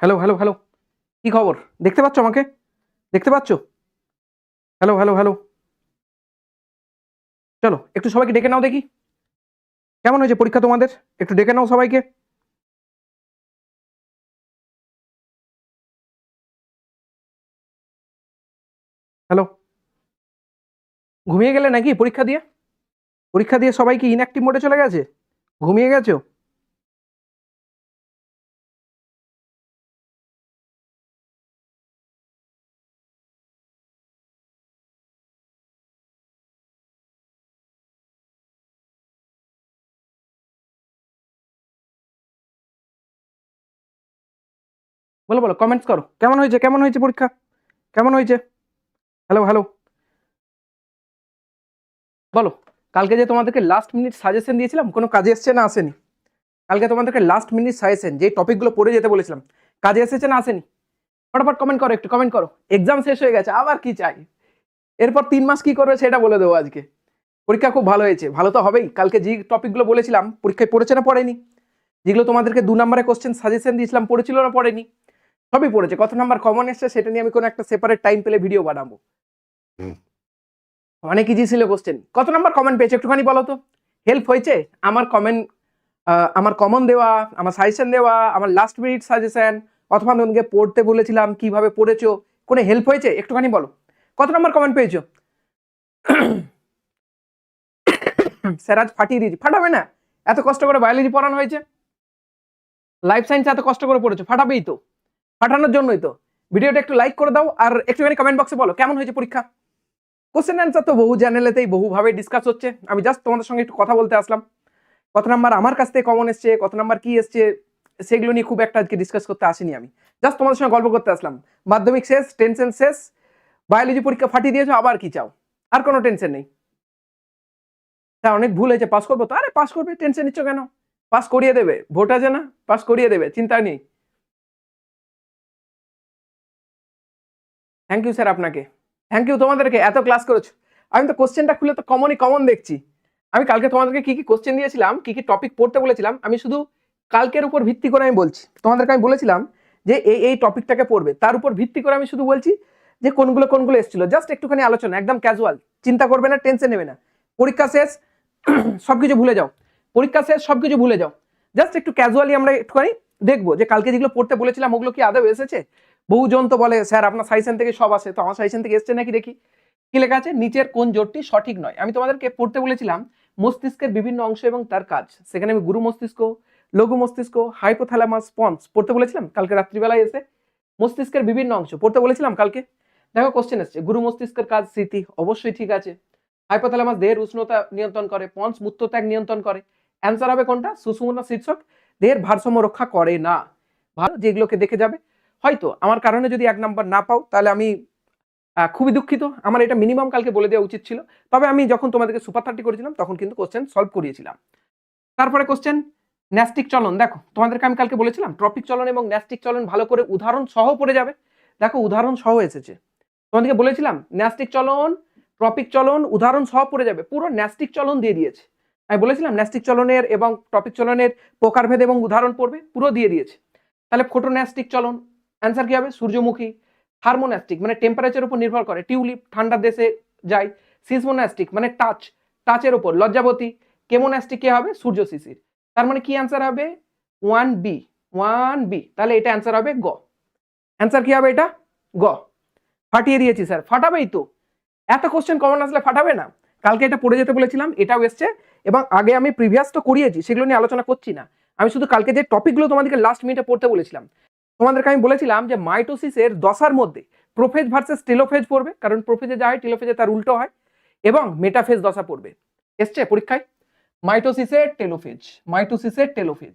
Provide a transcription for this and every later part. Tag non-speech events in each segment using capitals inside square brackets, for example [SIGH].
Hello hello hello কি খবর? দেখতে পাচ্ছ আমাকে? দেখতে পাচ্ছ? হ্যালো হ্যালো হ্যালো চলো, একটু সবাইকে ডেকে নাও দেখি। কেমন হয়েছে পরীক্ষা তোমাদের? একটু ডেকে নাও সবাইকে। হ্যালো ঘুমিয়ে গেলে নাকি পরীক্ষা দিয়ে? পরীক্ষা দিয়ে সবাই কি ইনঅ্যাক্টিভ মোডে চলে গেছে? ঘুমিয়ে গেছো? বলো বলো কমেন্টস করো। কেমন হয়েছে? কেমন হয়েছে পরীক্ষা? কেমন হয়েছে? হ্যালো হ্যালো বলো, কালকে যে তোমাদেরকে লাস্ট মিনিট সাজেশন দিয়েছিলাম, কোনো কাজে এসছে না আসেনি? কালকে তোমাদেরকে লাস্ট মিনিট সাজেশন যেই টপিকগুলো পড়ে যেতে বলেছিলাম, কাজে এসেছে না আসেনি? ফটাফট কমেন্ট করো, একটু কমেন্ট করো। এক্সাম শেষ হয়ে গেছে, আবার কি চাই? এরপর তিন মাস কি করবে সেটা বলে দেবো আজকে। পরীক্ষা খুব ভালো হয়েছে, ভালো তো হবেই। কালকে যে টপিকগুলো বলেছিলাম, পরীক্ষায় পড়েছে না পড়েনি? যেগুলো তোমাদেরকে দু নম্বরে কোশ্চেন সাজেশন দিয়েছিলাম, পড়েছিল না পড়েনি? সবই পড়েছে। কত নাম্বার কমন এসছে সেটা নিয়ে আমি কোনো একটা সেপারেট টাইম পেলে ভিডিও বানাবো। অনেক ইজি ছিল কোশ্চেন কত নাম্বার কমেন্ট পেয়েছে একটুখানি বলো তো? হেল্প হয়েছে? আমার কমেন্ট আমার কমন দেওয়া আমার সাজেশন দেওয়া আমার লাস্ট মিনিট সাজেশন অথবা তোমাকে পড়তে বলেছিলাম কীভাবে পড়েছো কোনো হেল্প হয়েছে? একটুখানি বলো। কত নাম্বার কমেন্ট পেয়েছ? স্যার আজ ফাটিয়ে দিয়েছি। ফাটাবে না? এত কষ্ট করে বায়োলজি পড়ানো হয়েছে? লাইফ সায়েন্স এত কষ্ট করে পড়েছো? ফাটাবেই তো। ফাটানোর জন্যই তো। ভিডিওটা একটু লাইক করে দাও আর একটুখানি কমেন্ট বক্সে বলো, কেমন হয়েছে পরীক্ষা? কোশ্চেন অ্যান্সার তো বহু চ্যানেলেতেই বহুভাবে ডিসকাস হচ্ছে। আমি জাস্ট তোমাদের সঙ্গে একটু কথা বলতে আসলাম। কত নাম্বার আমার কাছ থেকে কমন এসছে, কত নাম্বার কি এসছে, সেগুলো নিয়ে খুব একটা আজকে ডিসকাস করতে আসিনি আমি। জাস্ট তোমাদের সঙ্গে গল্প করতে আসলাম। মাধ্যমিক শেষ টেনশন শেষ বায়োলজি পরীক্ষা ফাটিয়ে দিয়েছ, আবার কি চাও? আর কোনো টেনশন নেই। হ্যাঁ অনেক ভুল হয়েছে পাস করব তো? আরে পাস করবে টেনশন নিচ্ছ কেন? পাস করিয়ে দেবে, ভোট আছে না? পাস করিয়ে দেবে, চিন্তা নেই। থ্যাংক ইউ স্যার আপনাকে। থ্যাংক ইউ তোমাদেরকে, এত ক্লাস করেছ। আমি তো কোশ্চেনটা খুলে তো কমনই কমন দেখছি। আমি কালকে তোমাদেরকে কি কি কোশ্চেন দিয়েছিলাম, কি কি টপিক পড়তে বলেছিলাম, আমি শুধু কালকের উপর ভিত্তি করে আমি বলছি। তোমাদেরকে আমি বলেছিলাম যে এই এই টপিকটাকে পড়বে। তার উপর ভিত্তি করে আমি শুধু বলছি যে কোনগুলো কোনগুলো এসেছিল। জাস্ট একটুখানি আলোচনা, একদম ক্যাজুয়াল চিন্তা করবে না টেনশন নেবে না। পরীক্ষা শেষ [CLEARS THROAT] সব কিছু ভুলে যাও। পরীক্ষা শেষ সব কিছু ভুলে যাও। জাস্ট একটু ক্যাজুয়ালি আমরা একটুখানি দেখব যে কালকে যেগুলো পড়তে বলেছিলাম, ওগুলো কি আদৌ এসেছে? বহুজন তো বলে, স্যার, আপনার সাইসেন থেকে সব আসে, তো আমার সাইসেন থেকে এসছে নাকি দেখি? কি লেখা আছে? নিচের কোন জোটটি সঠিক নয়। আমি তোমাদেরকে পড়তে বলেছিলাম মস্তিষ্কের বিভিন্ন অংশ এবং তার কাজ। সেখানে আমি গুরু মস্তিষ্ক, লঘু মস্তিষ্ক হাইপোথ্যালামাস পন্স পড়তে বলেছিলাম, কালকে রাত্রিবেলায় এসে। মস্তিষ্কের বিভিন্ন অংশ পড়তে বলেছিলাম কালকে। দেখো কোশ্চেন এসছে। গুরু মস্তিষ্কের কাজ, স্মৃতি, অবশ্যই ঠিক আছে। হাইপোথ্যালামাস দেহের উষ্ণতা নিয়ন্ত্রণ করে পন্স মূত্রত্যাগ নিয়ন্ত্রণ করে। অ্যান্সার হবে কোনটা? সুষুমনা শীর্ষক। দেহের ভারসাম্য রক্ষা করে না। ভালো, যেগুলোকে দেখে যাবে। হয়তো আমার কারণে যদি এক নাম্বার না পাও, তাহলে আমি খুবই দুঃখিত। আমার এটা মিনিমাম কালকে বলে দেওয়া উচিত ছিল। তবে আমি যখন তোমাদেরকে সুপার থার্টি করেছিলাম, তখন কিন্তু কোশ্চেন সলভ করিয়েছিলাম। তারপরে কোশ্চেন ন্যাস্টিক চলন। দেখো, তোমাদেরকে আমি কালকে বলেছিলাম ট্রপিক চলন এবং ন্যাস্টিক চলন ভালো করে উদাহরণ সহ পড়ে যাবে। দেখো, উদাহরণ সহ এসেছে। তোমাদেরকে বলেছিলাম, ন্যাস্টিক চলন ট্রপিক চলন উদাহরণ সহ পড়ে যাবে। পুরো ন্যাস্টিক চলন দিয়ে দিয়েছে। আমি বলেছিলাম, ন্যাস্টিক চলনের এবং টপিক চলনের প্রকারভেদ এবং উদাহরণ পড়বে, পুরো দিয়ে দিয়েছে। তাহলে ফোটোন্যাস্টিক চলন অ্যান্সার কি হবে? সূর্যমুখী থার্মোন্যাস্টিক মানে টেম্পারেচার উপর নির্ভর করে। টিউলিপ ঠান্ডার দেশে যায়। সিসমোন্যাস্টিক মানে টাচ টাচের উপর। লজ্জাবতী কেমোন্যাস্টিক কে হবে? সূর্য শিশির। তার মানে কি অ্যান্সার হবে? ওয়ান বি ওয়ান বি তাহলে এটা অ্যান্সার হবে গ। অ্যান্সার কি হবে এটা? গ। ফাটিয়ে দিয়েছি স্যার ফাটাবেই তো। এত কোশ্চেন কমন আসলে ফাটাবে না। কালকে এটা পড়ে যেতে বলেছিলাম, এটাও এসছে। এবং আগে আমি প্রিভিয়াস তো করিয়েছি, সেগুলো নিয়ে আলোচনা করছি না। আমি শুধু কালকে যে টপিকগুলো তোমাদেরকে লাস্ট মিনিটে পড়তে বলেছিলাম তোমাদেরকে আমি বলেছিলাম যে মাইটোসিসের দশার মধ্যে প্রোফেজ ভার্সেস টেলোফেজ পড়বে, কারণ প্রোফেজে যা হয় টেলোফেজে তার উল্টো হয় এবং মেটাফেজ দশা পড়বে। এসছে পরীক্ষায়? মাইটোসিসের টেলোফেজ মাইটোসিসের টেলোফেজ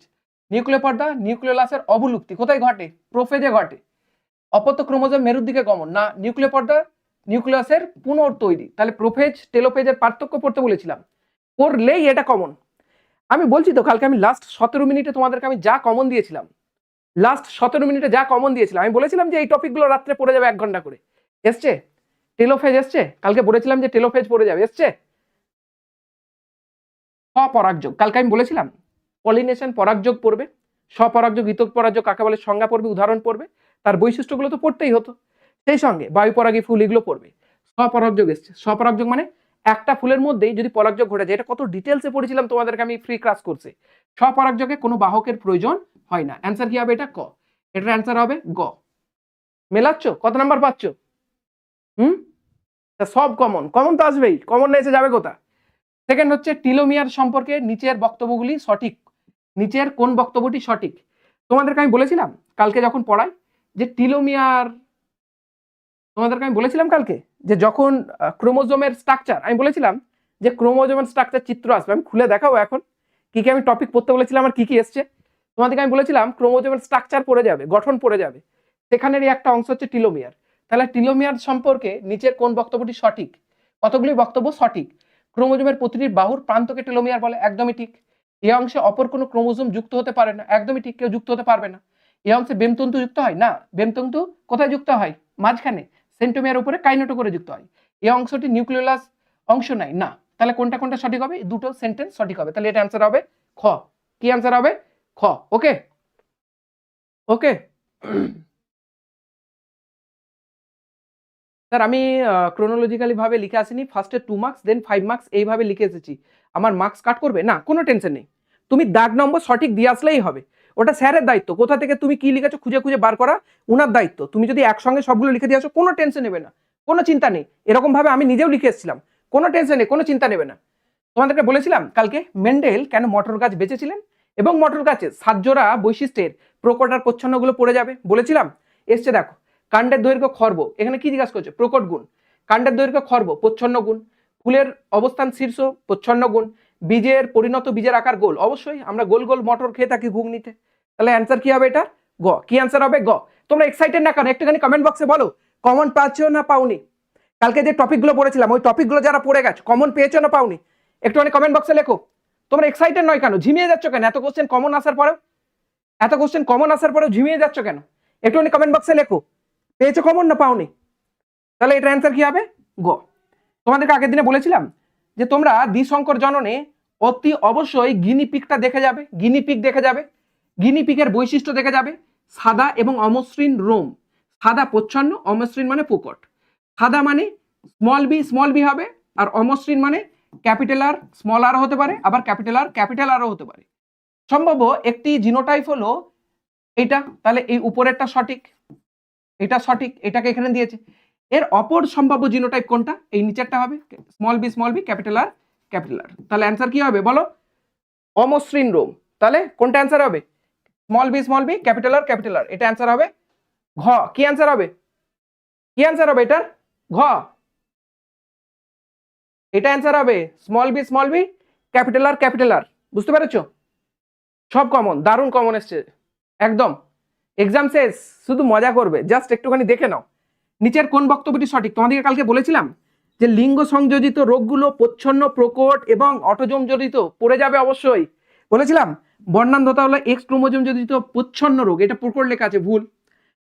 নিউক্লিয় পর্দা নিউক্লিওলাসের অবলুপ্তি কোথায় ঘটে? প্রোফেজে ঘটে। অপত্য ক্রোমোজোম মেরুর দিকে গমন। না নিউক্লিয় পর্দা নিউক্লিয়াসের পুনর তৈরি। তাহলে প্রোফেজ টেলোফেজের পার্থক্য পড়তে বলেছিলাম। পড়লেই এটা কমন আমি বলছি তো, কালকে আমি লাস্ট সতেরো মিনিটে তোমাদেরকে আমি যা কমন দিয়েছিলাম লাস্ট সতেরো মিনিটে যা কমন দিয়েছিলাম। আমি বলেছিলাম যে এই টপিকগুলো রাত্রে পড়ে যাবে এক ঘণ্টা করে। এসছে? টেলোফেজ এসছে? কালকে বলেছিলাম যে টেলোফেজ পড়ে যাবে। এসছে? অপরাগযোগ কালকে আমি বলেছিলাম পলিনেশন পরাগযোগ পড়বে। স্বপরাগযোগ, ইতক পরাগযোগ কাকে বলে? সংজ্ঞা পড়বে, উদাহরণ পড়বে। তার বৈশিষ্ট্যগুলো তো পড়তেই হতো। সেই সঙ্গে বায়ু পরাগী ফুল এগুলো পড়বে। স্বপরাগযোগ এসছে। স্বপরাগযোগ মানে একটা ফুলের মধ্যেই যদি পরাগযোগ ঘটে যায়, এটা কত ডিটেলসে পড়েছিলাম তোমাদেরকে আমি ফ্রি ক্লাস করছি স্বপরাগযোগে কোনো বাহকের প্রয়োজন হয় না। অ্যান্সার কি হবে এটা? ক। এটার অ্যান্সার হবে গ। মেলাচ্ছ? কত নাম্বার পাচ্ছ? হুম? সব কমন কমন তো আসবেই। কমন না এসে যাবে কোথা সেকেন্ড হচ্ছে টিলোমিয়ার সম্পর্কে নিচের বক্তব্যগুলি সঠিক। নিচের কোন বক্তব্যটি সঠিক? তোমাদেরকে আমি বলেছিলাম কালকে যখন পড়াই যে টিলোমিয়ার তোমাদেরকে আমি বলেছিলাম কালকে যে যখন ক্রোমোজোমের স্ট্রাকচার আমি বলেছিলাম যে ক্রোমোজোমের স্ট্রাকচার চিত্র আসবে। আমি খুলে দেখাবো এখন। কি কি আমি টপিক পড়তে বলেছিলাম আর কি কি এসছে? তোমাদেরকে আমি বলেছিলাম, ক্রোমোজোমের স্ট্রাকচার পড়ে যাবে, গঠন পড়ে যাবে। সেখানেরই একটা অংশ হচ্ছে টিলোমিয়ার। তাহলে টিলোমিয়ার সম্পর্কে নিচের কোন বক্তব্যটি সঠিক? কতগুলি বক্তব্য সঠিক? ক্রোমোজোমের প্রতিটি বাহুর প্রান্তকে টেলোমিয়ার বলে, একদমই ঠিক। এ অংশে অপর কোনো ক্রোমোজোম যুক্ত হতে পারে না, একদমই ঠিক, কেউ যুক্ত হতে পারবে না। এ অংশে বেমতন্তু যুক্ত হয়? না, বেমতন্তু কোথায় যুক্ত হয়? মাঝখানে, সেন্টোমিয়ার উপরে কাইনোটো করে যুক্ত হয়। এ অংশটি নিউক্লিওলাস অংশ নাই, না। তাহলে কোনটা কোনটা সঠিক হবে? দুটো সেন্টেন্স সঠিক হবে। তাহলে এটা অ্যান্সার হবে খ। কি অ্যান্সার হবে? খ ওকে ওকে স্যার আমি ক্রোনোলজিক্যালি ভাবে লিখে আসিনি। ফার্স্টে two marks then five marks এইভাবে লিখে এসেছি। আমার মার্কস কাট করবে? না, কোনো টেনশন নেই। তুমি দাগ নম্বর সঠিক দিয়ে আসলেই হবে। ওটা স্যারের দায়িত্ব। কোথা থেকে তুমি কি লিখেছো খুঁজে খুঁজে বার করা, উনার দায়িত্ব। তুমি যদি একসঙ্গে সবগুলো লিখে দিয়ে আসো, কোনো টেনশন নেবে না। কোনো চিন্তা নেই। এরকমভাবে আমি নিজেও লিখে এসেছিলাম। কোনো টেনশন নেই, কোনো চিন্তা নেবে না। তোমাদেরকে বলেছিলাম কালকে মেন্ডেল কেন মটর গাছ বেঁচেছিলেন? এবং মটর গাছের সাতজোড়া বৈশিষ্ট্যের প্রকট আর প্রচ্ছন্নগুলো পড়ে যাবে। বলেছিলাম? এসছে দেখো, কাণ্ডের দৈর্ঘ্য খর্ব। এখানে কি জিজ্ঞাসা করছে? প্রকট গুণ। কাণ্ডের দৈর্ঘ্য খর্ব, প্রচ্ছন্ন গুণ। ফুলের অবস্থান শীর্ষ, প্রচ্ছন্ন গুণ। বীজের পরিণত বীজের আকার গোল। অবশ্যই আমরা গোল গোল মটর খেয়ে থাকি ঘুগনিতে তাহলে অ্যান্সার কি হবে এটা গ। কি অ্যান্সার হবে? গ। তোমরা এক্সাইটেড না কেন? একটুখানি কমেন্ট বক্সে বলো। কমন পাচ্ছ না পাওনি? কালকে যে টপিকগুলো পড়েছিলাম, ওই টপিকগুলো যারা পড়ে গেছে কমন পেয়েছ না পাওনি? একটুখানি কমেন্ট বক্সে লেখো। তোমরা এক্সাইটেড নয় কেন? ঝিমিয়ে যাচ্ছ কেন? এত কোশ্চেন কমন আসার পরেও? এত কোশ্চেন কমন আসার পরেও ঝিমিয়ে যাচ্ছ কেন? একটুখানি কমেন্ট বক্সে লেখো। পেয়েছ কমন না পাওনি? তাহলে এটার অ্যান্সার কি হবে? গ। তোমাদেরকে আগের দিনে বলেছিলাম যে তোমরা দ্বিশঙ্কর জননে অতি অবশ্যই গিনি পিকটা দেখে যাবে। গিনি পিক দেখে যাবে। গিনি পিকের বৈশিষ্ট্য দেখে যাবে। সাদা এবং অমসৃণ রোম। সাদা প্রচ্ছন্ন, অমসৃণ মানে পুকট। সাদা মানে স্মল বি স্মল বি হবে। আর অমসৃণ মানে ক্যাপিটাল আর স্মল আরও হতে পারে, আবার ক্যাপিটাল আর ক্যাপিটাল আরও হতে পারে। সম্ভব একটি জিনোটাইপ হলো এটা তাহলে এই উপরেরটা সঠিক, এটা সঠিক, এটাকে এখানে দিয়েছে। এর অপর সম্ভাব্য জিনোটাইপ কোনটা? এই নিচেরটা হবে, small B small B capital R capital R তাহলে অ্যান্সার কি হবে বলো? অমসৃণ রোম। তাহলে কোনটা অ্যান্সার হবে? Small B small B capital R capital R এটা অ্যান্সার হবে ঘ। কি অ্যান্সার হবে? কি অ্যান্সার হবে এটার? ঘ। এটা অ্যান্সার হবে small B small B capital R capital R বুঝতে পেরেছ? সব কমন দারুণ কমন এসছে। একদম। এক্সাম শেষ, শুধু মজা করবে। জাস্ট একটুখানি দেখে নাও। নিচের কোন বক্তব্যটি সঠিক? তোমাদেরকে কালকে বলেছিলাম যে লিঙ্গ সংযোজিত রোগগুলো প্রচ্ছন্ন, প্রকট এবং অটোজম জড়িত পড়ে যাবে অবশ্যই। বলেছিলাম, বর্ণান্ধতা হলো এক্স ক্রোমোজোম জড়িত প্রচ্ছন্ন রোগ। এটা প্রকট লেখা আছে, ভুল।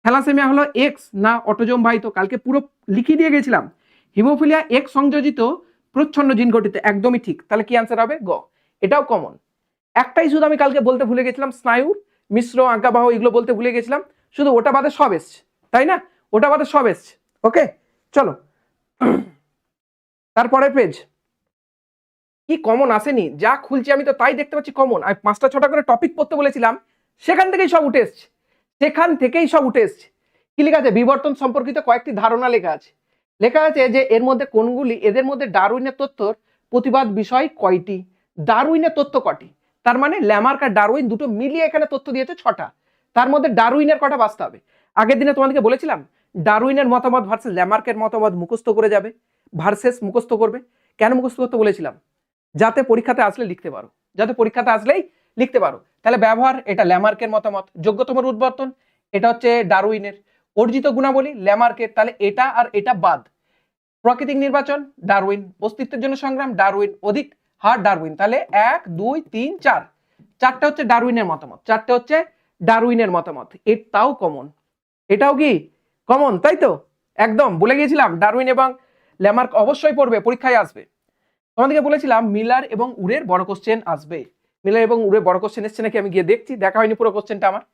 থ্যালাসেমিয়া হলো এক্স না অটোজম বাহিত। কালকে পুরো লিখিয়ে দিয়ে গেছিলাম। হিমোফিলিয়া এক্স সংযোজিত প্রচ্ছন্ন জিন গঠিত একদমই ঠিক। তাহলে কি অ্যান্সার হবে? গ। এটাও কমন একটাই শুধু আমি কালকে বলতে ভুলে গেছিলাম, স্নায়ুর, মিশ্র আজ্ঞাবাহ এগুলো বলতে ভুলে গেছিলাম। শুধু ওটা বাদে সব এসছে, তাই না? ওটা বাদে সব এসছে। ওকে চলো। তারপরে পেজ কি কমন আসেনি? যা খুলছি আমি তো তাই দেখতে পাচ্ছি কমন আমি পাঁচটা ছটা করে টপিক পড়তে বলেছিলাম, সেখান থেকেই সব উঠে এসছে। সেখান থেকেই সব উঠে এসছে। কি লেখা আছে? বিবর্তন সম্পর্কিত কয়েকটি ধারণা লেখা আছে। লেখা আছে যে এর মধ্যে কোনগুলি, এদের মধ্যে ডারউইনের তথ্যর প্রতিবাদ বিষয় কয়টি? ডারউইনের তথ্য কটি? তার মানে ল্যামার্ক আর ডারউইন দুটো মিলিয়ে এখানে তথ্য দিয়েছে ছটা। তার মধ্যে ডারউইনের কটা বাঁচতে হবে? আগের দিনে তোমাদেরকে বলেছিলাম, ডারউইনের মতামত ভার্সেস ল্যামার্কের মতামত মুখস্থ করে যাবে ভার্সেস মুখস্থ করবে। কেন মুখস্থ করতে বলেছিলাম? যাতে পরীক্ষাতে আসলে লিখতে পারো। যাতে পরীক্ষাতে আসলেই লিখতে পারো। তাহলে ব্যবহার, এটা ল্যামার্কের মতামত যোগ্যতম উদ্বর্তন, এটা হচ্ছে ডারউইনের অর্জিত গুণাবলী, ল্যামার্কের, তাহলে এটা আর এটা বাদ। প্রাকৃতিক নির্বাচন, ডারউইন। অস্তিত্বের জন্য সংগ্রাম, ডারউইন অধিক, হার ডারউইন। তাহলে এক, দুই, তিন, চার। চারটা হচ্ছে ডারউইনের মতামত, চারটা হচ্ছে ডারউইনের মতামত। এর তাও কমন এটাও কি কমন তাই তো? একদম বলে গিয়েছিলাম। ডারউইন এবং ল্যামার্ক অবশ্যই পড়বে, পরীক্ষায় আসবে। তোমাদেরকে বলেছিলাম, মিলার এবং উড়ের বড় কোশ্চেন আসবে। মিলার এবং উড়ের বড় কোশ্চেন এসছে নাকি আমি গিয়ে দেখছি, দেখা হয়নি পুরো কোশ্চেনটা আমার।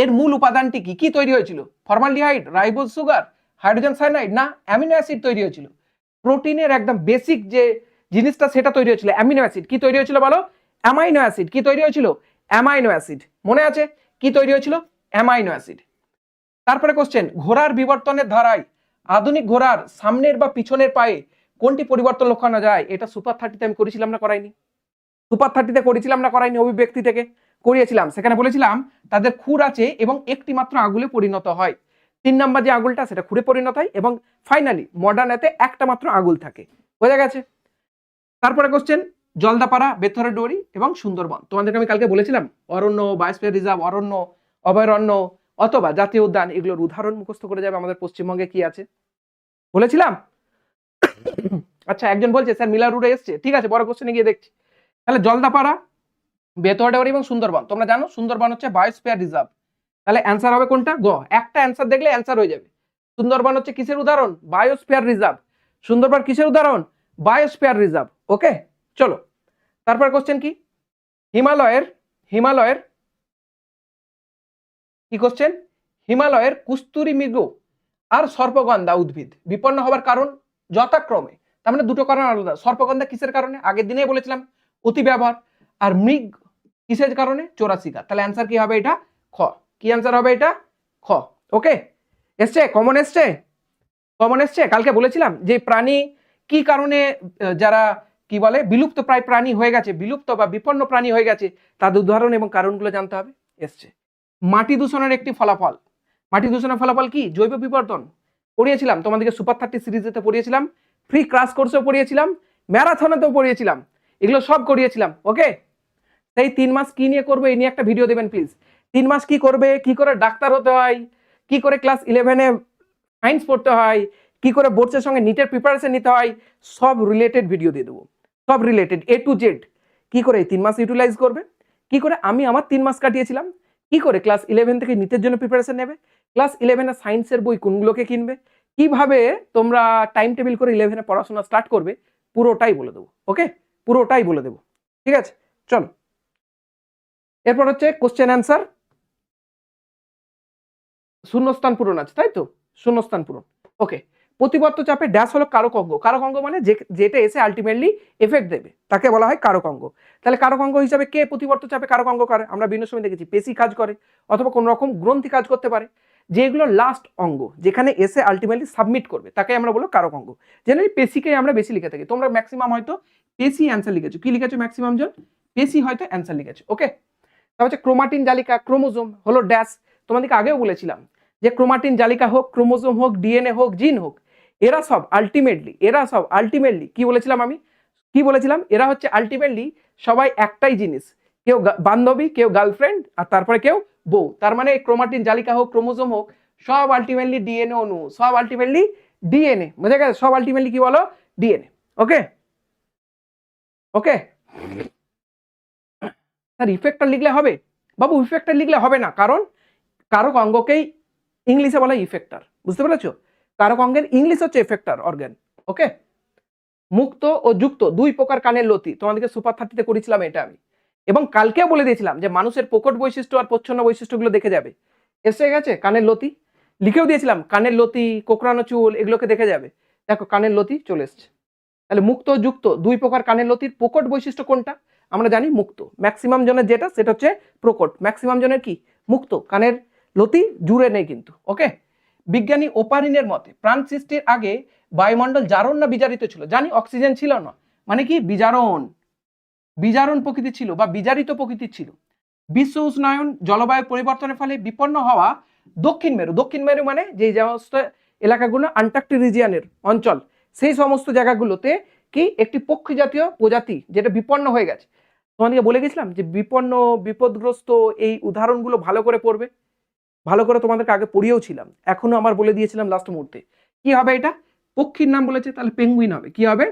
এর মূল উপাদানটি কি? কি তৈরি হয়েছিল? Formaldehyde ribose sugar hydrogen cyanide না অ্যামিনো অ্যাসিড তৈরি হয়েছিল? প্রোটিনের একদম বেসিক যে জিনিসটা সেটা তৈরি হয়েছিল অ্যামিনো অ্যাসিড কি তৈরি হয়েছিল বলো? অ্যামাইনো অ্যাসিড কি তৈরি হয়েছিল? অ্যামাইনো অ্যাসিড মনে আছে? কি তৈরি হয়েছিল? অ্যামাইনো অ্যাসিড তারপরে কোশ্চেন ঘোড়ার বিবর্তনের ধারায় আধুনিক ঘোড়ার সামনের বা পিছনের পায়ে কোনটি পরিবর্তন লক্ষ্য করা যায়? এটা সুপার থার্টিতে আমি করেছিলাম না, করাইনি। সুপার থার্টিতে করেছিলাম না, করাইনি অভিব্যক্তি থেকে। করিয়েছিলাম, সেখানে বলেছিলাম, তাদের খুর আছে এবং একটি মাত্র আঙুলে পরিণত হয়। তিন নম্বর যে আঙুলটা, সেটা খুঁড়ে পরিণত হয় এবং ফাইনালি মডার্ন এতে একটা মাত্র আঙুল থাকে। বোঝা গেছে? তারপরে কোশ্চেন জলদাপাড়া বেথরের ডোরি এবং সুন্দরবন। তোমাদেরকে আমি কালকে বলেছিলাম, অরণ্য, বায়োস্ফিয়ার রিজার্ভ, অরণ্য, অভয়ারণ্য অথবা জাতীয় উদ্যান, এগুলোর উদাহরণ মুখস্থ করে যাবে আমাদের পশ্চিমবঙ্গে কি আছে। বলেছিলাম? [COUGHS] আচ্ছা একজন বলছে, স্যার, মিলার রুটে এসছে। ঠিক আছে বড় কোশ্চেনে গিয়ে দেখছি। তাহলে জলদাপাড়া বেতোয়াডাওয়ারি এবং সুন্দরবন। তোমরা জানো, সুন্দরবন হচ্ছে বায়োস্ফিয়ার রিজার্ভ তাহলে অ্যান্সার হবে কোনটা? গ। একটা অ্যান্সার দেখলে অ্যান্সার হয়ে যাবে। সুন্দরবন হচ্ছে কিসের উদাহরণ? বায়োস্ফিয়ার রিজার্ভ সুন্দরবন কিসের উদাহরণ? বায়োস্ফিয়ার রিজার্ভ ওকে চলো। তারপর কোশ্চেন কি? হিমালয়ের হিমালয়ের কি কোশ্চেন হিমালয়ের কুস্তুরি মৃগ আর সর্পগন্ধা উদ্ভিদ। বিপন্ন হওয়ার কারণ? যথাক্রমে। তার মানে দুটো কারণ আলাদা। সর্পগন্ধা কিসের কারণে? আগের দিনেই বলেছিলাম অতি ব্যবহার আর মৃগ কিসের কারণে? চোরাশিকার। তাহলে অ্যান্সার কি হবে এটা? খ। কি অ্যান্সার হবে এটা? খ। ওকে এসছে? কমন এসছে? কমন এসছে? কালকে বলেছিলাম যে প্রাণী কি কারণে যারা কি বলে, বিলুপ্ত প্রায় প্রাণী হয়ে গেছে, বিলুপ্ত বা বিপন্ন প্রাণী হয়ে গেছে, তাদের উদাহরণ এবং কারণগুলো জানতে হবে। এসছে। মাটি দূষণের একটি ফলাফল। মাটি দূষণের ফলাফল কি? জৈব বিবর্তন। পড়িয়েছিলাম। তোমাদেরকে সুপার থার্টি সিরিজেতে পড়িয়েছিলাম। ফ্রি ক্লাস কোর্সেও পড়িয়েছিলাম। ম্যারাথনেতেও পড়িয়েছিলাম। এগুলো সব করিয়েছিলাম। ওকে সেই তিন মাস কি নিয়ে করবে এই নিয়ে একটা ভিডিও দেবেন প্লিজ তিন মাস কি করবে, কি করে ডাক্তার হতে হয়, কি করে ক্লাস ইলেভেনে সায়েন্স পড়তে হয়, কি করে বোর্ডসের সঙ্গে নিটের প্রিপারেশন নিতে হয়, সব রিলেটেড ভিডিও দিয়ে দেবো। সব রিলেটেড এ টু জেড কি করে তিন মাস ইউটিলাইজ করবে? কি করে আমি আমার তিন মাস কাটিয়েছিলাম? কি করে ক্লাস ইলেভেন থেকে নিটের জন্য প্রিপারেশন নেবে? ক্লাস ইলেভেনে সায়েন্সের বই কোনগুলোকে কিনবে? কীভাবে তোমরা টাইম টেবিল করে ইলেভেনে পড়াশোনা স্টার্ট করবে? পুরোটাই বলে দেবো ওকে পুরোটাই বলে দেবো। ঠিক আছে? চলো। এরপর হচ্ছে কোশ্চেন অ্যান্সার শূন্যস্থান পূরণ আছে, তাই তো? শূন্যস্থান পূরণ। ওকে প্রতিবর্ত চাপে ড্যাশ হলো কারক অঙ্গ কারক অঙ্গ মানে যেটা এসে আলটিমেটলি এফেক্ট দেবে। তাকে বলা হয় কারক অঙ্গ তাহলে কারক অঙ্গ হিসাবে কে প্রতিবর্ত চাপে কারক অঙ্গ করে? আমরা বিভিন্ন সময় দেখেছি পেশি কাজ করে, অথবা কোনো রকম গ্রন্থি কাজ করতে পারে, যেগুলো লাস্ট অঙ্গ, যেখানে এসে আলটিমেটলি সাবমিট করবে। তাকে আমরা বলো কারক অঙ্গ জেনারেলি পেশিকে আমরা বেশি লিখে থাকি। তোমরা ম্যাক্সিমাম হয়তো পেশি অ্যান্সার লিখেছো। কি লিখেছো ম্যাক্সিমাম জন? পেশি হয়তো অ্যান্সার লিখেছো। ওকে হচ্ছে ক্রোমাটিন জালিকা, ক্রোমোজোম হলো ড্যাশ। তোমাদেরকে আগেও বলেছিলাম যে ক্রোমাটিন জালিকা হোক, ক্রোমোজোম হোক, ডিএনএ হোক, জিন হোক, এরা সব আলটিমেটলি এরা সব আলটিমেটলি কি বলেছিলাম আমি? কি বলেছিলাম? এরা হচ্ছে আলটিমেটলি সবাই একটাই জিনিস। কেউ বান্ধবী, কেউ গার্লফ্রেন্ড আর তারপরে কেউ বউ। তার মানে ক্রোমাটিন জালিকা হোক, ক্রোমোজোম হোক, সব আলটিমেটলি ডিএনএ অনু সব আলটিমেটলি ডিএনএ। বুঝে গেছে? সব আলটিমেটলি কি বলো? ডিএনএ। ওকে ওকে স্যার ইফেক্টটা লিখলে হবে? বাবু ইফেক্টর লিখলে হবে না। কারণ কারক অঙ্গকেই ইংলিশে বলা ইফেক্টর বুঝতে পেরেছ? কারক অঙ্গের ইংলিশ হচ্ছে এফেক্টর অর্গান ওকে মুক্ত ও যুক্ত, দুই প্রকার কানের লতি। তোমাদেরকে সুপার থার্টিতে করেছিলাম এটা আমি। এবং কালকেও বলে দিয়েছিলাম যে মানুষের পোকট বৈশিষ্ট্য আর প্রচ্ছন্ন বৈশিষ্ট্যগুলো দেখে যাবে। এসে গেছে কানের লতি। লিখেও দিয়েছিলাম, কানের লতি, কোকড়ানো চুল, এগুলোকে দেখে যাবে। দেখো, কানের লতি চলে এসছে। তাহলে মুক্ত যুক্ত, দুই প্রকার কানের লতির পোকট বৈশিষ্ট্য কোনটা? আমরা জানি মুক্ত। ম্যাক্সিমাম জনের যেটা, সেটা হচ্ছে প্রকট। ম্যাক্সিমাম জনের কি? মুক্ত। কানের লতি জুড়ে নেই কিন্তু ওকে বিজ্ঞানী ওপারিনের মতে, প্রাণ সৃষ্টির আগে বায়ুমণ্ডল জারণ না বিজারিত ছিল? জানি অক্সিজেন ছিল না। মানে কি? বিজারণ। বিজারণ প্রকৃতি ছিল বা বিজারিত প্রকৃতি ছিল। বিশ্ব উষ্ণায়ন জলবায়ু পরিবর্তনের ফলে বিপন্ন হওয়া দক্ষিণ মেরু। দক্ষিণ মেরু মানে যে সমস্ত এলাকাগুলো আন্টার্কটিক রিজিয়ানের অঞ্চল, সেই সমস্ত জায়গাগুলোতে কি? একটি পক্ষী জাতীয় প্রজাতি যেটা বিপন্ন হয়ে গেছে। তোমাদেরকে বলে গেছিলাম যে বিপন্ন, বিপদগ্রস্ত এই উদাহরণগুলো ভালো করে পড়বে। ভালো করে তোমাদেরকে আগে পড়িয়েও ছিলাম। এখনও আমার বলে দিয়েছিলাম লাস্ট মুহূর্তে। কি হবে এটা? পক্ষীর নাম বলেছে, তাহলে পেঙ্গুইন হবে। কি হবে?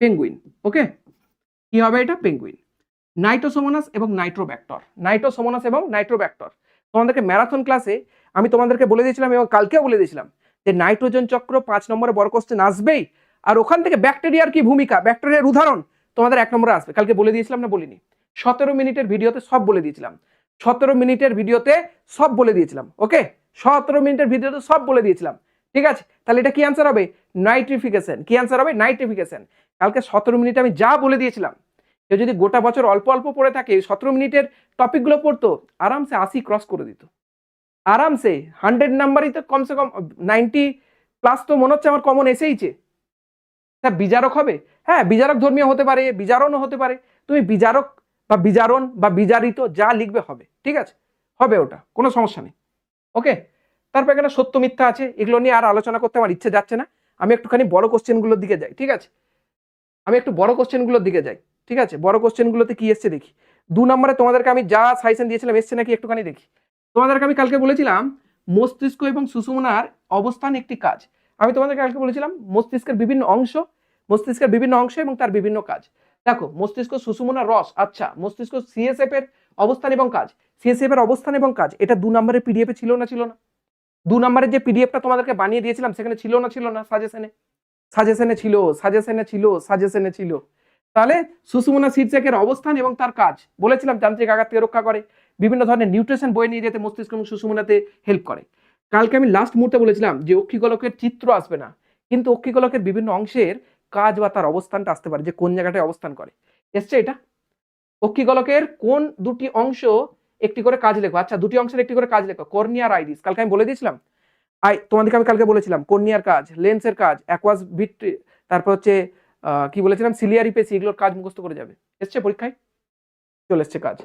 পেঙ্গুইন ওকে কি হবে এটা? পেঙ্গুইন নাইট্রোসোমোনাস এবং নাইট্রোব্যাক্টর নাইট্রোসোমোনাস এবং নাইট্রোব্যাক্টর তোমাদেরকে ম্যারাথন ক্লাসে আমি তোমাদেরকে বলে দিয়েছিলাম এবং কালকেও বলে দিয়েছিলাম যে নাইট্রোজেন চক্র পাঁচ নম্বরে বড় কোশ্চেন আসবেই আর ওখান থেকে ব্যাকটেরিয়ার কি ভূমিকা? ব্যাকটেরিয়ার উদাহরণ। তোমাদের এক নম্বরে আসবে। কালকে বলে দিয়েছিলাম না বলিনি। সতেরো মিনিটের ভিডিওতে সব বলে দিয়েছিলাম। সতেরো মিনিটের ভিডিওতে সব বলে দিয়েছিলাম, ওকে? সতেরো মিনিটের ভিডিওতে সব বলে দিয়েছিলাম। ঠিক আছে? তাহলে এটা কি অ্যান্সার হবে? নাইট্রিফিকেশন কি অ্যান্সার হবে? নাইট্রিফিকেশন কালকে সতেরো মিনিটে আমি যা বলে দিয়েছিলাম, কেউ যদি গোটা বছর অল্প অল্প পড়ে থাকে সতেরো মিনিটের টপিকগুলো পড়তো, আরামসে আশি ক্রস করে দিত। আরামসে হান্ড্রেড নাম্বারই তো কমসে কম নাইনটি প্লাস তো মনে হচ্ছে আমার কমন এসেইছে তা বিচারক হবে? হ্যাঁ বিচারক ধর্মীয় হতে পারে, বিচারণও হতে পারে। তুমি বিচারক বা বিচারণ বা বিচারিত যা লিখবে হবে, ঠিক আছে? হবে ওটা, কোনো সমস্যা নেই। ওকে? তারপর এখানে সত্য, মিথ্যা আছে, এগুলো নিয়ে আর আলোচনা করতে আমার ইচ্ছে যাচ্ছে না। আমি একটুখানি বড় কোশ্চেনগুলোর দিকে যাই, ঠিক আছে? আমি একটু বড় কোশ্চেনগুলোর দিকে যাই, ঠিক আছে? বড় কোশ্চেনগুলোতে কি এসছে দেখি। দু নম্বরে তোমাদেরকে আমি যা সাজেশন দিয়েছিলাম এসছে নাকি একটুখানি দেখি। তোমাদেরকে আমি কালকে বলেছিলাম, মস্তিষ্ক এবং সুষুমনার অবস্থান একটি কাজ। আমি তোমাদেরকে কালকে বলেছিলাম, মস্তিষ্কের বিভিন্ন অংশ মস্তিষ্কের বিভিন্ন অংশ এবং তার বিভিন্ন কাজ। দেখো, মস্তিষ্ক সুষুমনা রস আচ্ছা মস্তিষ্ক সিএসএফ এর অবস্থান এবং কাজ। সিএসএফ এর অবস্থান এবং কাজ, এটা দু নম্বরের পিডিএফ ছিল না ছিল না? দু নম্বরের যে পিডিএফটা তোমাদেরকে বানিয়ে দিয়েছিলাম, সেখানে ছিল না ছিল না? সাজেশনে সাজেশনে ছিল সাজেশনে ছিল সাজেশনে ছিল। তাহলে সুষুমনা শীর্ষকের অবস্থান এবং তার কাজ। বলেছিলাম যান্ত্রিক আঘাত থেকে রক্ষা করে, বিভিন্ন ধরনের নিউট্রিশন বয়ে নিয়ে যেতে মস্তিষ্ক এবং সুষুমনাতে হেল্প করে। কালকে আমি লাস্ট মুহূর্তে বলেছিলাম যে অক্ষিগোলকের চিত্র আসবে না, কিন্তু অক্ষিগোলকের বিভিন্ন অংশের কাজ বা তার অবস্থানটা আসতে পারে, যে কোন জায়গাটায় অবস্থান করে। এসছে এটা। অক্ষিগোলকের কোন দুটি অংশ একটি করে কাজ লেখো? আচ্ছা দুটি অংশের একটি করে কাজ লেখো। কর্নিয়ার আইরিস। কালকে আমি বলে দিয়েছিলাম। আই, তোমাদেরকে আমি কালকে বলেছিলাম, কর্নিয়ার কাজ, লেন্সের কাজ অ্যাকোয়াস ভিট তারপর হচ্ছে কি বলেছিলাম? সিলিয়ারি পেসি এগুলোর কাজ মুখস্থ করে যাবে। এসছে পরীক্ষায়? চলে এসছে কাজ।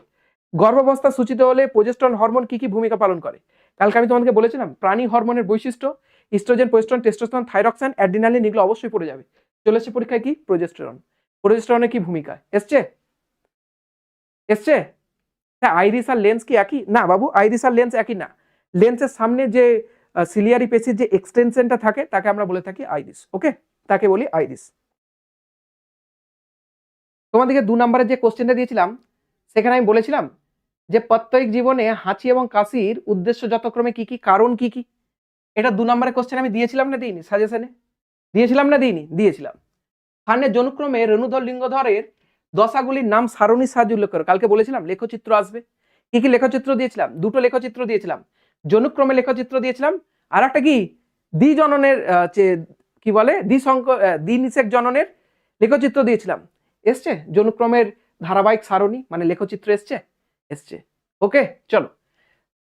গর্ভাবস্থা সূচিত হলে প্রোজেস্ট্রন হরমোন কি কি ভূমিকা পালন করে? কালকে আমি তোমাদেরকে বলেছিলাম, প্রাণী হরমোনের বৈশিষ্ট্য ইস্ট্রোজেন পোস্টন টেস্টোস্টেরন থাইরক্সান অ্যাড্রিনালিন এগুলো অবশ্যই পড়ে যাবে। চলে এসছে পরীক্ষায় কি? প্রোজেস্টেরন প্রোজেস্টেরনের কি ভূমিকা? এসছে? এসছে? হ্যাঁ আইরিস আর লেন্স কি একই? না বাবু আইরিস আর লেন্স একই না। লেন্সের সামনে যে সিলিয়ারি পেসির যে এক্সটেনশনটা থাকে, তাকে আমরা বলে থাকি আইরিস ওকে তাকে বলি আইরিস তোমাদেরকে দু নম্বরের যে কোশ্চেনটা দিয়েছিলাম, সেখানে আমি বলেছিলাম যে প্রত্যেক জীবনে হাঁচি এবং কাশির উদ্দেশ্য যতক্রমে কি কি, কারণ কি কি? এটা দু নম্বরের কোশ্চেন আমি দিয়েছিলাম না দিইনি সাজেশনে দিয়েছিলাম না দিইনি? দিয়েছিলাম। স্থানের জনুক্রমে রেণুধর লিঙ্গধরের দশাগুলির নাম সারণী সাহায্য উল্লেখ করো কালকে বলেছিলাম, লেখচিত্র আসবে। কি কি লেখচিত্র দিয়েছিলাম? দুটো লেখচিত্র দিয়েছিলাম। জনুক্রমে লেখচিত্র দিয়েছিলাম। আর একটা কি? দ্বিজননের কি বলে? দ্বিসংক দ্বিনিষেক জননের লেখচিত্র দিয়েছিলাম। এসছে? জনুক্রমের ধারাবাহিক সারণী মানে লেখচিত্র এসছে? এসছে। ওকে, চলো।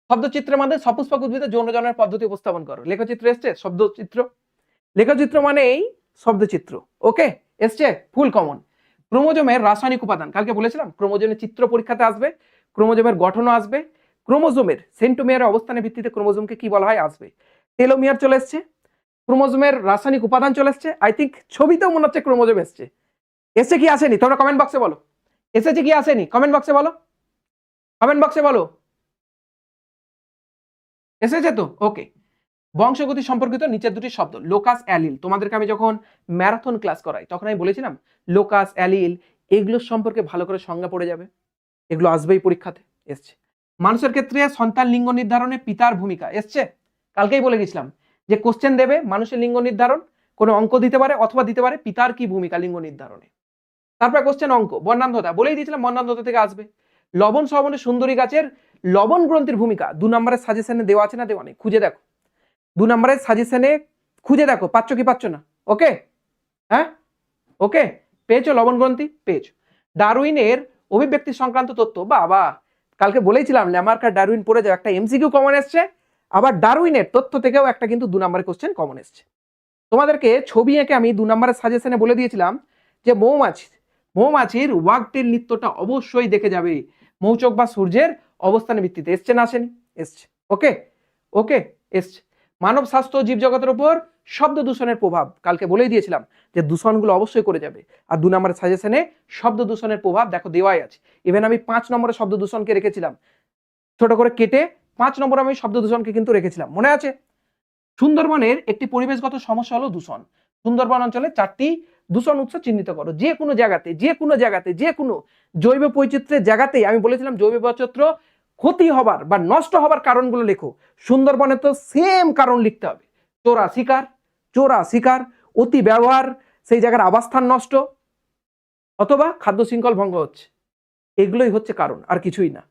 শব্দচিত্রের মধ্যে সপুষ্পক উদ্ভিদের যৌনজনের পদ্ধতি উপস্থাপন করো। লেখচিত্র এসছে? শব্দচিত্র? লেখচিত্র মানে এই শব্দচিত্র। ওকে এসছে ফুল কমন ক্রোমোজোমের রাসায়নিক উপাদান। কালকে বলেছিলাম, ক্রোমোজোমের চিত্র পরীক্ষাতে আসবে, ক্রোমোজোমের গঠনও আসবে, ক্রোমোজোমের সেন্টোমিয়ারের অবস্থানের ভিত্তিতে ক্রোমোজোমকে কি বলা হয়? আসবে। টেলোমিয়ার চলে এসছে, ক্রোমোজোমের রাসায়নিক উপাদান চলে এসছে আই থিঙ্ক ছবিতেও মনে হচ্ছে ক্রোমোজোম এসছে। এসে কি আসেনি? তোমরা কমেন্ট বক্সে বলো। এসেছে কি আসেনি? কমেন্ট বক্সে বলো। কমেন্ট বক্সে বলো। এসেছে তো? ওকে বংশগতি সম্পর্কিত নিচের দুটি শব্দ লোকাস অ্যালিল তোমাদেরকে আমি যখন ম্যারাথন ক্লাস করাই, তখন আমি বলেছিলাম লোকাস অ্যালিল এগুলোর সম্পর্কে ভালো করে সংজ্ঞা পড়ে যাবে। এগুলো আসবেই পরীক্ষাতে, এসছে। মানুষের ক্ষেত্রে সন্তান লিঙ্গ নির্ধারণে পিতার ভূমিকা, এসছে। কালকেই বলে গেছিলাম যে কোশ্চেন দেবে, মানুষের লিঙ্গ নির্ধারণ, কোনো অঙ্ক দিতে পারে অথবা দিতে পারে, পিতার কি ভূমিকা লিঙ্গ নির্ধারণে? তারপরে কোশ্চেন অঙ্ক, বর্ণান্ধতা, বলেই দিয়েছিলাম বর্ণান্ধতা থেকে আসবে। লবণ সবনে সুন্দরী গাছের লবণ গ্রন্থির ভূমিকা, দু নম্বরের সাজেশনে দেওয়া আছে না দেওয়া নেই, খুঁজে দেখো। দু নম্বরের সাজেশনে খুঁজে দেখো, পাচ্ছ কি পাচ্ছ না? ওকে হ্যাঁ? ওকে পেয়েছ লবণ গ্রন্থি? পেয়েছ। ডারউইনের অভিব্যক্তি সংক্রান্ত তথ্য, বাবা, কালকে বলেইছিলাম ল্যামার্কার ডারউইন পড়ে যাও, একটা এমসিকিউ কমন এসছে, আবার ডারউইনের তথ্য থেকেও একটা কিন্তু দু নম্বরের কোশ্চেন কমন এসছে। তোমাদেরকে ছবি এঁকে আমি দু নম্বরের সাজেশনে বলে দিয়েছিলাম যে মৌমাছি, মৌমাছির ওয়াগটেল নৃত্যটা অবশ্যই দেখে যাবে। মৌচক বা সূর্যের অবস্থানের ভিত্তিতে, এসছে না আসেনি? এসছে। ওকে ওকে এসছে। মানব স্বাস্থ্য জীবজগতের উপর শব্দ দূষণের প্রভাব। কালকে বলেই দিয়েছিলাম যে দূষণগুলো অবশ্যই করে যাবে। আর দু নম্বরের সাজেশনে শব্দ দূষণের প্রভাব দেখো দেওয়াই আছে। ইভেন আমি পাঁচ নম্বরে শব্দ দূষণকে রেখেছিলাম। ছোট করে কেটে পাঁচ নম্বরে আমি শব্দ দূষণকে কিন্তু রেখেছিলাম। মনে আছে? সুন্দরবনের একটি পরিবেশগত সমস্যা হলো দূষণ। সুন্দরবন অঞ্চলে চারটি দূষণ উৎস চিহ্নিত করো। যে কোনো জায়গাতে, যে কোনো জায়গাতে, যে কোনো জৈব বৈচিত্র্যের জায়গাতেই, আমি বলেছিলাম জৈব বৈচিত্র্য ক্ষতি হবার বা নষ্ট হবার কারণগুলো লেখো। সুন্দরবনে তো সেম কারণ লিখতে হবে। চোরা শিকার চোরা শিকার, অতি ব্যবহার, সেই জায়গার আবাসস্থান নষ্ট, অথবা খাদ্য শৃঙ্খল ভঙ্গ হচ্ছে। এগুলোই হচ্ছে কারণ, আর কিছুই না।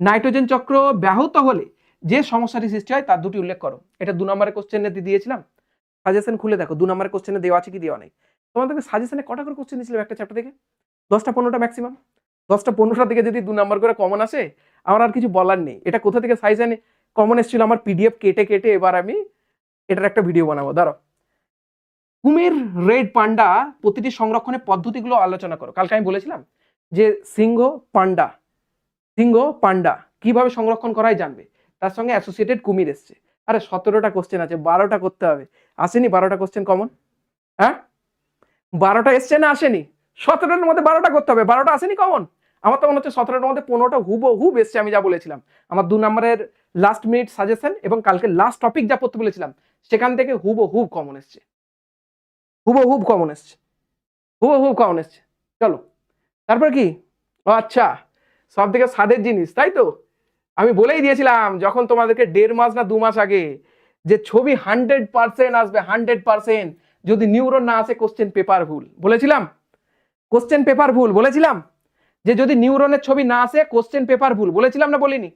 নাইট্রোজেন চক্র ব্যাহত হলে যে সমস্যাটি সৃষ্টি হয়, তার দুটি উল্লেখ করো। এটা দু নম্বরের কোশ্চেনে দিয়েছিলাম। সাজেশন খুলে দেখো, দু নম্বরের কোশ্চেনে দেওয়া আছে কি, দেওয়া নেই। তোমাদেরকে সাজেশনে কটা করে কোশ্চেন দিয়েছিলাম একটা চ্যাপ্টার থেকে? দশটা পনেরোটা ম্যাক্সিমাম দশটা পনেরোটা থেকে যদি দু নম্বর করে কমন আসে আমার আর কিছু বলার নেই। এটা কোথা থেকে সাজেশনে কমন এসেছিল আমার পিডিএফ কেটে কেটে এবার আমি এটার একটা ভিডিও বানাবো। দাঁড়ো কুমির, রেড পান্ডা প্রতিটি সংরক্ষণের পদ্ধতিগুলো আলোচনা করো। কালকে আমি বলেছিলাম যে সিংহ পান্ডা সিংহ পান্ডা কীভাবে সংরক্ষণ করাই জানবে? তার সঙ্গে অ্যাসোসিয়েটেড কুমির এসছে। আরে সতেরোটা কোশ্চেন আছে, বারোটা করতে হবে। আসেনি বারোটা কোশ্চেন কমন হ্যাঁ? বারোটা এসছে না আসেনি? সতেরোটার মধ্যে বারোটা করতে হবে। বারোটা আসেনি কমন আমার তো মনে হচ্ছে সতেরোটার মধ্যে পনেরোটা হুব হুব এসছে, আমি যা বলেছিলাম। আমার দু নম্বরের লাস্ট মিনিট সাজেশন এবং কালকে লাস্ট টপিক যা পড়তে বলেছিলাম, সেখান থেকে হুব হুব কমন এসছে। হুব হুব কমন এসছে। হুব হুব কমন এসছে। চলো। তারপর কি? ও আচ্ছা সব থেকে স্বাদের জিনিস, তাই তো? আমি বলেই দিয়েছিলাম, যখন তোমাদেরকে দেড় মাস না দু মাস আগে যে ছবি হান্ড্রেড পার্সেন্ট আসবে হান্ড্রেড পার্সেন্ট যদি নিউরন না আসে কোশ্চেন পেপার ভুল। বলেছিলাম? কোশ্চেন পেপার ভুল, বলেছিলাম? যে যদি নিউরনের ছবি না আসে কোশ্চেন পেপার ভুল। বলেছিলাম না বলিনি?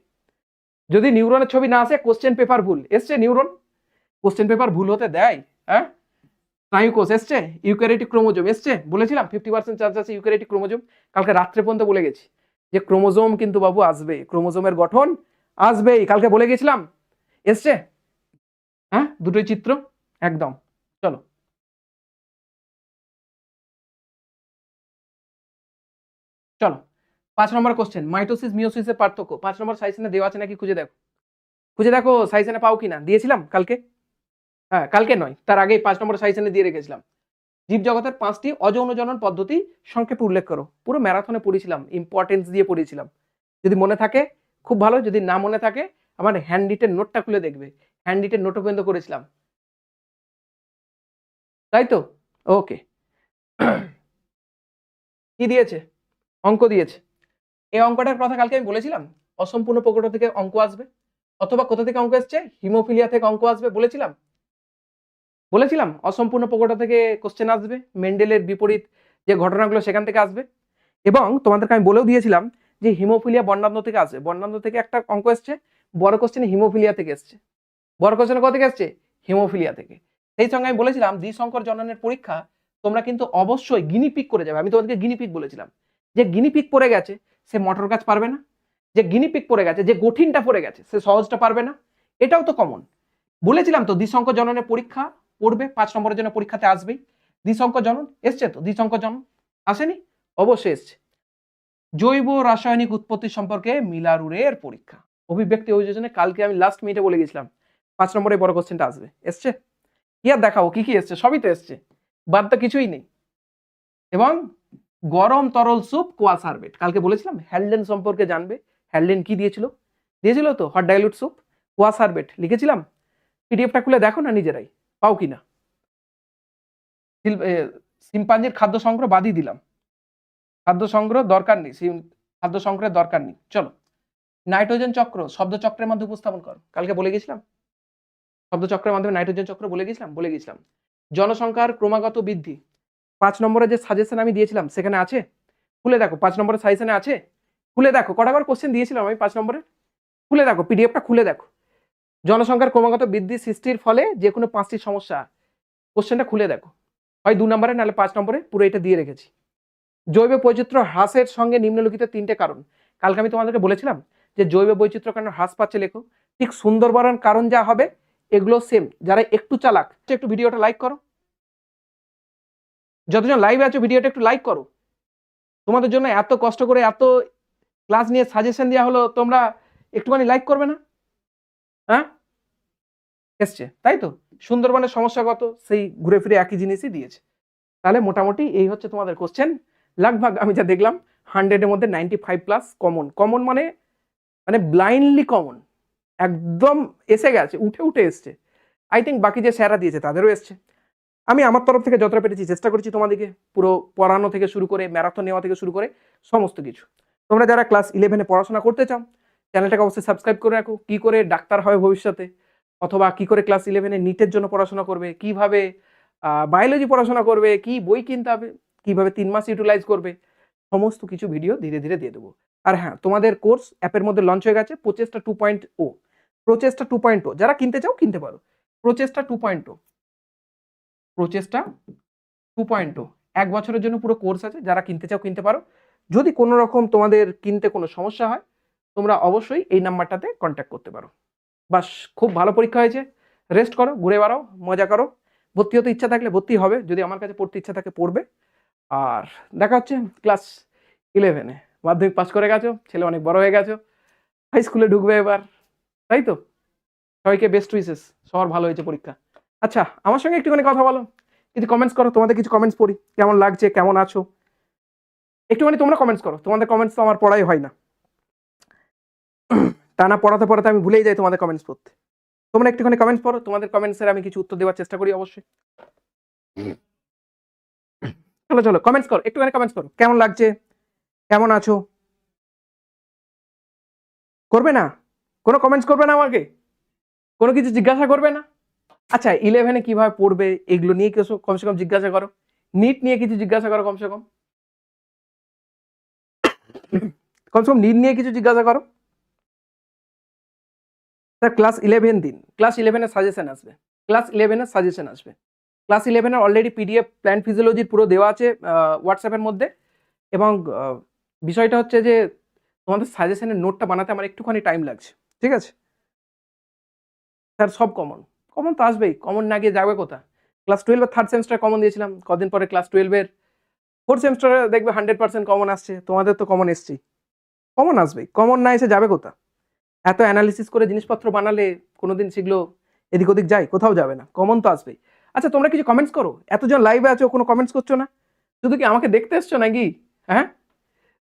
যদি নিউরনের ছবি না আসে কোশ্চেন পেপার ভুল। এসছে নিউরন কোশ্চেন পেপার ভুল হতে দেয় হ্যাঁ? স্নায়ুকোষ এসছে ইউক্যারিটিক ক্রোমোজোম এসছে। বলেছিলাম ফিফটি পার্সেন্ট চান্স আছে ইউক্যারিটিক ক্রোমোজোম। কালকে রাত্রে পর্যন্ত বলে গেছি যে ক্রোমোজোম কিন্তু বাবু আসবে, ক্রোমোজোমের গঠন আসবেই। কালকে বলে গেছিলাম, এসছে? হ্যাঁ? দুটোই চিত্র? একদম। চলো। চলো, পাঁচ নম্বর কোশ্চেন মাইটোসিস মিওসিসের পার্থক্য। পাঁচ নম্বর সাইসেনে দেওয়া আছে নাকি খুঁজে দেখো? খুঁজে দেখো সাইসেনে পাও কিনা? দিয়েছিলাম কালকে? হ্যাঁ কালকে নয়, তার আগেই পাঁচ নম্বর সাইসেনে দিয়ে রেখেছিলাম। জীবজগতের পাঁচটি অযৌন জনন পদ্ধতি সংক্ষেপে উল্লেখ করো। পুরো ম্যারাথনে পড়েছিলাম ইম্পর্টেন্স দিয়ে পড়েছিলাম। যদি মনে থাকে, খুব ভালো, যদি না মনে থাকে, আমার হ্যান্ডিটের নোটটা খুলে দেখবে। হ্যান্ডিটের নোটও পর্যন্ত করেছিলাম। তাই তো? ওকে কি দিয়েছে? অঙ্ক দিয়েছে। এই অঙ্কটার কথা কালকে আমি বলেছিলাম, অসম্পূর্ণ প্রকট থেকে অঙ্ক আসবে, অথবা কোথা থেকে অঙ্ক এসছে? হিমোফিলিয়া থেকে অঙ্ক আসবে বলেছিলাম। বলেছিলাম, অসম্পূর্ণ প্রকট থেকে কোশ্চেন আসবে, মেন্ডেলের বিপরীত যে ঘটনাগুলো সেখান থেকে আসবে। এবং তোমাদেরকে আমি বলেও দিয়েছিলাম যে হিমোফিলিয়া বর্ণান্ধ থেকে আসবে। বর্ণান্ধ থেকে একটা অঙ্ক এসছে, বড় কোশ্চেনে হিমোফিলিয়া থেকে এসছে। বড় কোশ্চেনে কোথা থেকে এসছে? হিমোফিলিয়া থেকে। সেই সঙ্গে আমি বলেছিলাম দ্বিসংকর জননের পরীক্ষা তোমরা কিন্তু অবশ্যই গিনিপিক করে যাবে। আমি তোমাদেরকে গিনিপিক বলেছিলাম। যে গিনিপিক পড়ে গেছে, সে মটর গাছ পারবে না। যে গিনিপিক পড়ে গেছে, যে কঠিনটা পড়ে গেছে, সে সহজটা পারবে না। এটাও তো কমন বলেছিলাম তো দ্বিসংকর জননের পরীক্ষা পড়বে, পাঁচ নম্বরের জন্য পরীক্ষাতে আসবেই। দ্বিসংকর জনন, এসছে তো? দ্বিসংকর জনন? আসেনি? অবশ্যই এসছে। জৈব রাসায়নিক উৎপত্তি সম্পর্কে মিলারুরের পরীক্ষা। অভিব্যক্তি অভিযোজনে কালকে আমি লাস্ট মিনিটে বলে গেছিলাম। পাঁচ নম্বরে বড় কোশ্চেনটা আসবে। এসছে? কি আর দেখাবো? কি কি এসছে? সবই তো এসছে। বাদ তো কিছুই নেই। এবং গরম তরল স্যুপ কোয়া সার্বেট। কালকে বলেছিলাম হ্যালডেন সম্পর্কে জানবে। হ্যালডেন কি দিয়েছিল? দিয়েছিল তো হট ডাইলুট স্যুপ কোয়া সার্বেট। লিখেছিলাম? পিডিএফটা খুলে দেখো না নিজেরাই। পাও কি না সিম্পাঞ্জির খাদ্য সংগ্রহ বাদই দিলাম। খাদ্য সংগ্রহ দরকার নেই। খাদ্য সংগ্রহের দরকার নেই। চলো। নাইট্রোজেন চক্র, শব্দ চক্রের মধ্যে উপস্থাপন কর। কালকে বলে গেছিলাম? শব্দ চক্রের মাধ্যমে নাইট্রোজেন চক্র বলে গেছিলাম? বলে গেছিলাম। জনসংখ্যার ক্রমাগত বৃদ্ধি। পাঁচ নম্বরে যে সাজেশন আমি দিয়েছিলাম, সেখানে আছে? খুলে দেখো, পাঁচ নম্বরের সাজেশনে আছে? খুলে দেখো, কটাবার কোশ্চেন দিয়েছিলাম আমি পাঁচ নম্বরে? খুলে দেখো পিডিএফটা খুলে দেখো। জনসংখ্যার ক্রমাগত বৃদ্ধি সৃষ্টির ফলে যে কোনো পাঁচটি সমস্যা কোশ্চেনটা খুলে দেখো। হয় দু নম্বরে, নাহলে পাঁচ নম্বরে, পুরো এটা দিয়ে রেখেছি। জৈব বৈচিত্র্য হ্রাসের সঙ্গে নিম্নলিখিত তিনটে কারণ। কালকে আমি তোমাদেরকে বলেছিলাম যে জৈব বৈচিত্র্য কারণ হ্রাস পাচ্ছে লেখো। ঠিক সুন্দরবনের কারণ যা হবে, এগুলো সেম যারা একটু চালাক, একটু ভিডিওটা লাইক করো। যতজন লাইভে আছো ভিডিওটা একটু লাইক করো। তোমাদের জন্য এত কষ্ট করে এত ক্লাস নিয়ে সাজেশন দেওয়া হলো, তোমরা একটুখানি লাইক করবে না? হ্যাঁ? এসছে, তাই তো? সুন্দরবনের সমস্যাগত সেই ঘুরে ফিরে একই জিনিসই দিয়েছে। তাহলে মোটামুটি এই হচ্ছে তোমাদের কোশ্চেন লাগভাগ, আমি যা দেখলাম হান্ড্রেডের মধ্যে ninety five plus common common মানে মানে ব্লাইন্ডলি কমন একদম এসে গেছে, উঠে উঠে এসছে। আই থিঙ্ক বাকি যে স্যারা দিয়েছে, তাদেরও এসছে। আমি আমার তরফ থেকে যতটা পেরেছি চেষ্টা করেছি তোমাদেরকে পুরো পড়ানো থেকে শুরু করে, ম্যারাথন নেওয়া থেকে শুরু করে সমস্ত কিছু। তোমরা যারা ক্লাস ইলেভেনে পড়াশোনা করতে চাও, চ্যানেলটাকে অবশ্যই সাবস্ক্রাইব করে রাখো। কী করে ডাক্তার হবে ভবিষ্যতে? অথবা কি করে ক্লাস ইলেভেনে নিটের জন্য পড়াশোনা করবে? কীভাবে বায়োলজি পড়াশোনা করবে? কি বই কিনতে হবে? কীভাবে তিন মাস ইউটিলাইজ করবে? সমস্ত কিছু ভিডিও ধীরে ধীরে দিয়ে দেবো। আর হ্যাঁ তোমাদের কোর্স অ্যাপের মধ্যে লঞ্চ হয়ে গেছে প্রচেষ্টা টু পয়েন্ট ও প্রচেষ্টা টু পয়েন্ট ও যারা কিনতে চাও, কিনতে পারো। প্রচেষ্টা টু পয়েন্ট ও প্রচেষ্টা টু পয়েন্ট ও এক বছরের জন্য পুরো কোর্স আছে, যারা কিনতে চাও কিনতে পারো। যদি কোনো রকম তোমাদের কিনতে কোনো সমস্যা হয়, তোমরা অবশ্যই এই নাম্বারটাতে কন্ট্যাক্ট করতে পারো। বাস, খুব ভালো পরীক্ষা হয়েছে। রেস্ট করো, ঘুরে বেড়াও, মজা করো। ভর্তি হতে ইচ্ছা থাকলে ভর্তি হবে, যদি আমার কাছে পড়তে ইচ্ছা থাকে পড়বে। আর দেখা হচ্ছে ক্লাস ইলেভেনে মাধ্যমিক পাস করে গেছো, ছেলে অনেক বড় হয়ে গেছো। হাই স্কুলে ঢুকবে এবার, তাই তো? সবাইকে বেস্ট উইসেস সবার ভালো হয়েছে পরীক্ষা। আচ্ছা আমার সঙ্গে একটুখানি কথা বলো। কিছু কমেন্টস করো, তোমাদের কিছু কমেন্টস পড়ি। কেমন লাগছে, কেমন আছো? একটুখানি তোমরা কমেন্টস করো। তোমাদের কমেন্টস তো আমার পড়াই হয় না। তা না, পড়াতে পড়াতে আমি ভুলেই যাই তোমাদের কমেন্টস পড়তে। তোমরা একটুখানি কমেন্টস পড়ো। তোমাদের কমেন্টসের আমি কিছু উত্তর দেওয়ার চেষ্টা করি অবশ্যই। চলো চলো কমেন্টস করো। একটুখানি কমেন্টস করো। কেমন লাগছে? কেমন আছো? করবে না? কোনো কমেন্টস করবে না আমাকে? কোনো কিছু জিজ্ঞাসা করবে না? আচ্ছা ইলেভেনে কীভাবে পড়বে, এগুলো নিয়ে কিছু কমসে কম জিজ্ঞাসা করো। নিট নিয়ে কিছু জিজ্ঞাসা করো কমসে কম। কমসে কম নিট নিয়ে কিছু জিজ্ঞাসা করো। স্যার ক্লাস ইলেভেন দিন। ক্লাস ইলেভেনের সাজেশন আসবে। ক্লাস ইলেভেনের সাজেশন আসবে। ক্লাস ইলেভেনের অলরেডি পিডিএফ প্ল্যান ফিজিওলজির পুরো দেওয়া আছে হোয়াটসঅ্যাপের মধ্যে। এবং বিষয়টা হচ্ছে যে, তোমাদের সাজেশনের নোটটা বানাতে আমার একটুখানি টাইম লাগছে। ঠিক আছে? স্যার সব কমন কমন তো আসবেই কমন না গিয়ে যাবে কোথা ক্লাস টুয়েলভের থার্ড সেমিস্টার কমন দিয়েছিলাম, কদিন পরে ক্লাস টুয়েলভের ফোর্থ সেমিস্টারে দেখবে হান্ড্রেড পার্সেন্ট কমন আসছে, তোমাদের তো কমন এসছি কমন আসবেই কমন না এসে যাবে কোথা এত অ্যানালিসিস করে জিনিসপত্র বানালে কোনোদিন সেগুলো এদিক ওদিক যায়, কোথাও যাবে না কমন তো আসবেই। আচ্ছা তোমরা কিছু কমেন্টস করো, এতজন লাইভে আছো, কোনো কমেন্টস করছ না? শুধু কি আমাকে দেখতে এসছো নাকি? হ্যাঁ?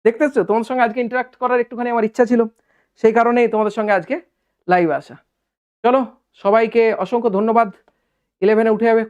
দেখতে এসছো? তোমাদের সঙ্গে আজকে ইন্টারাক্ট করার একটুখানি আমার ইচ্ছা ছিল, সেই কারণেই তোমাদের সঙ্গে আজকে লাইভে আসা। চলো সবাইকে অসংখ্য ধন্যবাদ। ইলেভেনে উঠে যাবে।